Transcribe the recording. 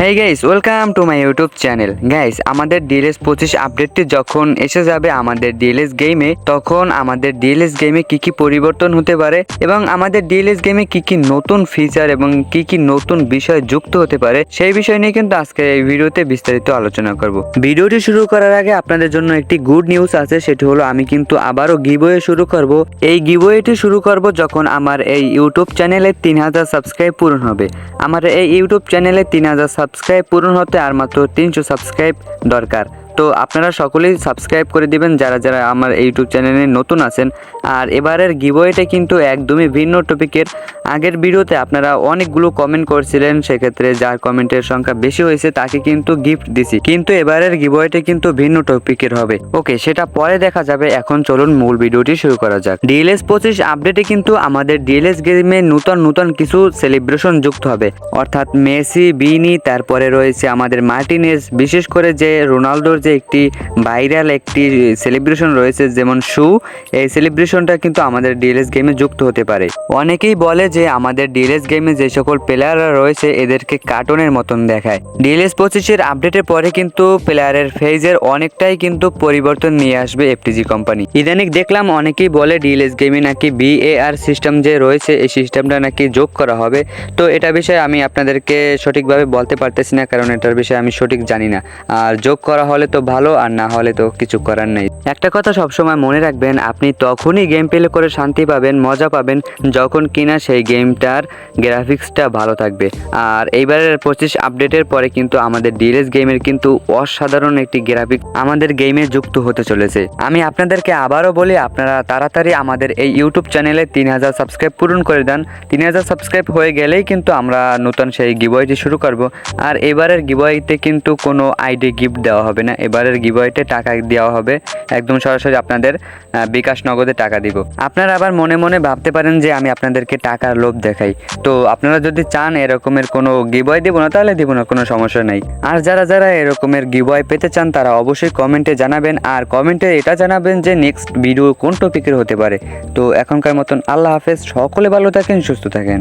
Hey guys welcome to my YouTube channel guys আমাদের DLS পঁচিশ আপডেটটি যখন এসে যাবে আমাদের ডিএলএস গেমে তখন আমাদের ডিএলএস গেমে কি কি পরিবর্তন হতে পারে এবং আমাদের ডিএলএস গেমে কি কি নতুন ফিচার এবং কি কি নতুন বিষয় যুক্ত হতে পারে, সেই বিষয় নিয়ে কিন্তু আজকে এই ভিডিওতে বিস্তারিত আলোচনা করব। ভিডিওটি শুরু করার আগে আপনাদের জন্য একটি গুড নিউজ আছে, সেটি হলো আমি কিন্তু আবারও গিবোয়ে শুরু করব। এই গিবোয়েটি শুরু করব যখন আমার এই ইউটিউব চ্যানেলে তিন হাজার সাবস্ক্রাইব পূরণ হবে। আমার এই ইউটিউব চ্যানেলে তিন হাজার সাবস্ক্রাইব পূরণ হতে আর মাত্র তিনশো সাবস্ক্রাইব দরকার। তো আপনারা সকলেই সাবস্ক্রাইব করে দিবেন যারা যারা আমার ইউটিউব চ্যানেলে নতুন আছেন। আর এবারের গিবয়েটা কিন্তু একদমই ভিন্ন টপিকের আগের ভিডিওতে আপনারা অনেকগুলো কমেন্ট করছিলেন, সেক্ষেত্রে যার কমেন্টের সংখ্যা বেশি হয়েছে, তাকে কিন্তু গিফট দিছি। কিন্তু এবারের গিবয়েটা কিন্তু ভিন্ন টপিকের হবে। ওকে, সেটা পরে দেখা যাবে। এখন চলুন মূল ভিডিওটি শুরু করা যাক। ডিএলএস পঁচিশ আপডেটে কিন্তু আমাদের ডিএলএস গেমে নতুন নতুন কিছু সেলিব্রেশন যুক্ত হবে। অর্থাৎ মেসি, বিনি, তারপরে রয়েছে আমাদের মার্টিনেস বিশেষ করে যে রোনালদোর যে একটি ভাইরাল একটি সেলিব্রেশন রয়েছে, যেমন শু এই সেলিব্রেশনটা কিন্তু আমাদের ডিএলএস গেমে যুক্ত হতে পারে। অনেকেই বলে যে আমাদের ডিএলএস গেমে যে সকল প্লেয়াররা রয়েছে, এদেরকে কার্টুনের মতন দেখায়। ডিএলএস পঁচিশের আপডেটের পরে কিন্তু প্লেয়ারের ফেজের অনেকটাই কিন্তু পরিবর্তন নিয়ে আসবে এফটিজি কোম্পানি ইদানিক দেখলাম অনেকেই বলে ডিএলএস গেমে নাকি বিএআর সিস্টেম যে রয়েছে, এই সিস্টেমটা নাকি যোগ করা হবে। তো এটা বিষয়ে আমি আপনাদেরকে সঠিকভাবে বলতে পারতেছি না, কারণ এটার বিষয়ে আমি সঠিক জানি না। আর যোগ করা হলে তো ভালো, আর না হলে তো কিছু করার নেই। একটা কথা সবসময় মনে রাখবেন, আপনি তখনই গেম প্লে করে শান্তি পাবেন, মজা পাবেন, যখন কিনা সেই গেমটার গ্রাফিক্সটা ভালো থাকবে। আর এইবারের পঁচিশ আপডেটের পরে কিন্তু আমাদের ডিএলএস গেমের কিন্তু অসাধারণ একটি গ্রাফিক আমাদের গেমে যুক্ত হতে চলেছে। আমি আপনাদেরকে আবারও বলি, আপনারা তাড়াতাড়ি আমাদের এই ইউটিউব চ্যানেলে তিন হাজার সাবস্ক্রাইব পূরণ করে দেন। তিন হাজার সাবস্ক্রাইব হয়ে গেলেই কিন্তু আমরা নতুন সেই গিবয়টি শুরু করব। আর এবারের গিবয়তে কিন্তু কোনো আইডি গিফট দেওয়া হবে না। এবারের গিবয়তে টাকা দেওয়া হবে। একদম সরাসরি আপনাদের বিকাশ নগদে টাকা দিব। আপনারা আবার মনে মনে ভাবতে পারেন যে আমি আপনাদেরকে টাকার লোভ দেখাই। তো আপনারা যদি চান এরকমের কোনো গিবয় দিব না, তাহলে দিব না, কোনো সমস্যা নাই। আর যারা যারা এরকমের গিবয় পেতে চান, তারা অবশ্যই কমেন্টে জানাবেন। আর কমেন্টে এটা জানাবেন যে নেক্সট ভিডিও কোন টপিকের হতে পারে। তো এখনকার মতন আল্লাহ হাফেজ, সকলে ভালো থাকেন, সুস্থ থাকেন।